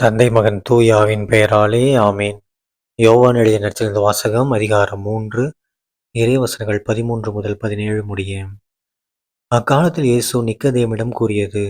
தந்தை மகன் தூயாவின் பெயராலே ஆமேன். யோவான் எழுதிய நடிச்சிருந்த வாசகம் அதிகாரம் மூன்று இறைவசனங்கள் பதிமூன்று முதல் பதினேழு முடிய. அக்காலத்தில் இயேசு நிக்கதேமிடம் கூறியது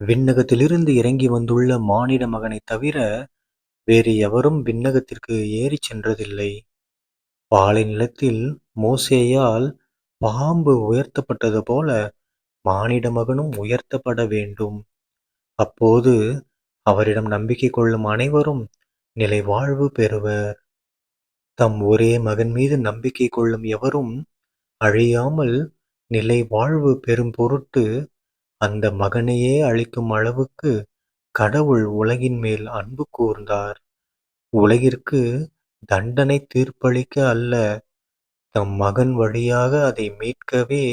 விண்ணகத்திலிருந்து இறங்கி வந்துள்ள மானிட மகனை தவிர வேறு எவரும் விண்ணகத்திற்கு ஏறி சென்றதில்லை. பாலை நிலத்தில் மோசேயால் பாம்பு உயர்த்தப்பட்டது போல மானிட மகனும் உயர்த்தப்பட வேண்டும். அப்போது அவரிடம் நம்பிக்கை கொள்ளும் அனைவரும் நிலை வாழ்வு பெறுவர். தம் ஒரே மகன் மீது நம்பிக்கை கொள்ளும் எவரும் அழியாமல் நிலை வாழ்வு பெறும் பொருட்டு அந்த மகனையே அழிக்கும் அளவுக்கு கடவுள் உலகின் மேல் அன்பு கூர்ந்தார். உலகிற்கு தண்டனை தீர்ப்பளிக்க அல்ல தம் மகன் வழியாக அதை மீட்கவே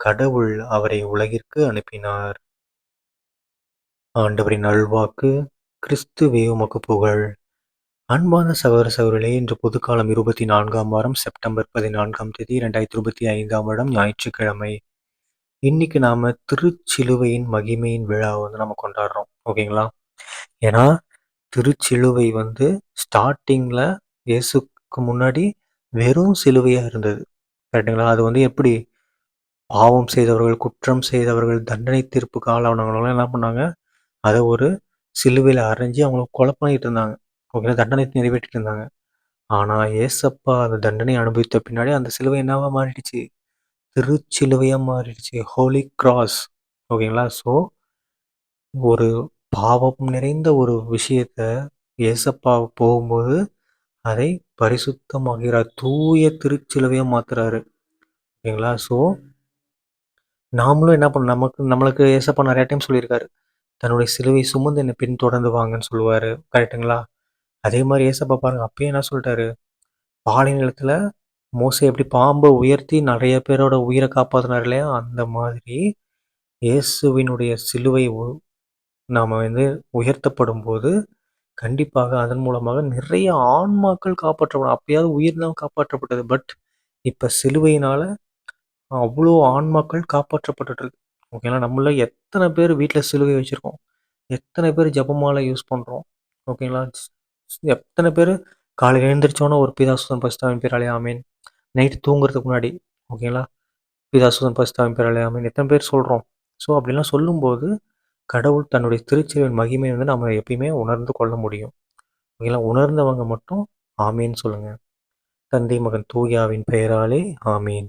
கடவுள் அவரை உலகிற்கு அனுப்பினார். ஆண்டவரின் நல்வாக்கு கிறிஸ்துவே உமக்கு புகழ். அன்பான சகோதர சகோதரிகளே இன்று பொதுக்காலம் இருபத்தி நான்காம் வாரம் செப்டம்பர் பதினான்காம் தேதி இரண்டாயிரத்தி இருபத்தி ஐந்தாம் வருடம் ஞாயிற்றுக்கிழமை. இன்னைக்கு நாம திருச்சிலுவையின் மகிமையின் விழாவை வந்து நம்ம கொண்டாடுறோம். ஓகேங்களா? ஏன்னா திருச்சிலுவை வந்து ஸ்டார்டிங்ல இயேசுக்கு முன்னாடி வெறும் சிலுவையா இருந்தது. கரெக்டுங்களா அது வந்து எப்படி? பாவம் செய்தவர்கள் குற்றம் செய்தவர்கள் தண்டனை தீர்ப்புக்கு ஆளானவங்களாம் என்ன பண்ணாங்க? அதை ஒரு சிலுவையில் அரைஞ்சி அவங்கள கொலை இருந்தாங்க. ஓகே தண்டனை நிறைவேற்றிட்டு இருந்தாங்க. ஆனால் ஏசப்பா அந்த தண்டனை அனுபவித்த பின்னாடி அந்த சிலுவை என்னவா மாறிடுச்சு? திருச்சிலுவையாக மாறிடுச்சு. ஹோலி கிராஸ் ஓகேங்களா? ஸோ ஒரு பாவம் நிறைந்த ஒரு விஷயத்த ஏசப்பா போகும்போது அதை பரிசுத்தமாகிறார் தூய திருச்சிலுவையாக மாற்றுறாரு ஓகேங்களா? ஸோ நாமளும் என்ன பண்ண நமக்கு நம்மளுக்கு ஏசப்பா நிறையா டைம் சொல்லியிருக்காரு. தன்னுடைய சிலுவை சுமந்து என்னை பின் தொடர்ந்து வாங்கன்னு சொல்லுவார். கரெக்டுங்களா அதே மாதிரி ஏசப்பா பாருங்க அப்பயே என்ன சொல்லிட்டாரு? பாலை நிலத்தில் மோசை எப்படி பாம்பை உயர்த்தி நிறைய பேரோட உயிரை காப்பாற்றினார் இல்லையா? அந்த மாதிரி இயேசுவினுடைய சிலுவை நாம் வந்து உயர்த்தப்படும் போது கண்டிப்பாக அதன் மூலமாக நிறைய ஆன்மாக்கள் காப்பாற்றப்படும். அப்பயாவது உயிர் தான் காப்பாற்றப்பட்டது. பட் இப்போ சிலுவையினால் அவ்வளோ ஆன்மாக்கள் காப்பாற்றப்பட்டுட்டு ஓகேங்களா நம்மள எத்தனை பேர் வீட்டில் சிலுவை வச்சுருக்கோம். எத்தனை பேர் ஜபமாலை யூஸ் பண்ணுறோம் ஓகேங்களா எத்தனை பேர் காலையில் எழுந்திரிச்சோன்னே ஒரு பிதாசுதன் பஸ்தாவின் பேராலே ஆமீன். நைட்டு தூங்குறதுக்கு முன்னாடி. ஓகேங்களா பிதாசுதன் பஸ்தாவின் பேராலே ஆமீன். எத்தனை பேர் சொல்கிறோம் ஸோ அப்படிலாம் சொல்லும்போது கடவுள் தன்னுடைய திருச்சியின் மகிமை வந்து நம்ம எப்பயுமே உணர்ந்து கொள்ள முடியும். ஓகேங்களா உணர்ந்தவங்க மட்டும் ஆமீன் சொல்லுங்கள் தந்தை மகன் தூயாவின் பெயராலே ஆமீன்.